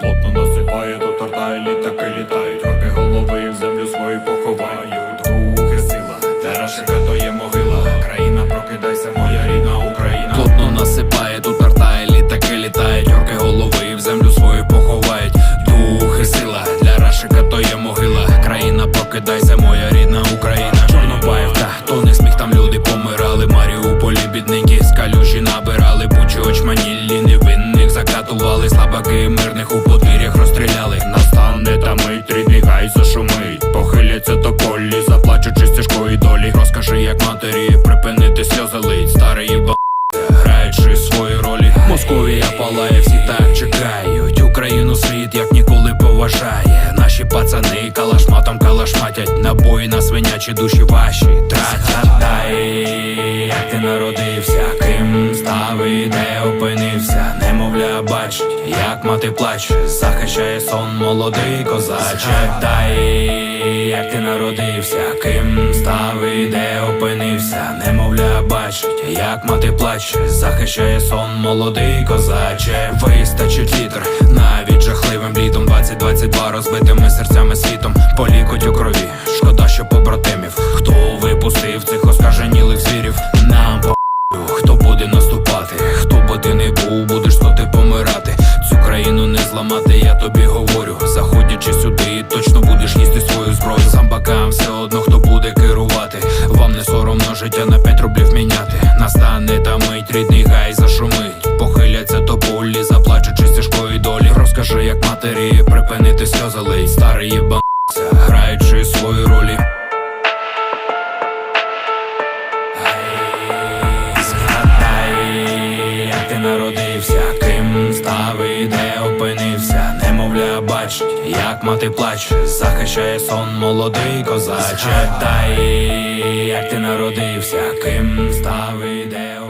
Плотно насипає, до торта і літаки літають, гай зашумить. Похиляться тополі, заплачучи стежкої долі. Розкажи, як матері припинити сльози лить. Старий ба граючи свої ролі. Московія палає, всі так чекають. Україну світ як ніколи поважає. Наші пацани калашматом калашматять. Набої на свинячі душі ваші. Тратять бачить, як мати плаче Захищає сон молодий козаче Дай, як ти народився, ким став і де опинився. Немовля бачить, як мати плаче Захищає сон молодий козаче Вистачить літр навіть жахливим літом. 2022 розбитими серцями світом. Полікоть у крові, шкода, що побратимів. Хто випустив зламати, я тобі говорю. Заходячи сюди, точно будеш їсти свою зброю. Самбакам все одно хто буде керувати. Вам не соромно життя на 5 рублів міняти. Настане та мить, рідний гай зашумить. Похиляться тополі, заплачучи стежкої долі. Розкажи, як матері, припинити сльози лить. Старий єбан, граючи свої ролі. Бачить, як мати плаче, захищає сон молодий козаче. Тай, як ти народився, ким став і де опинився.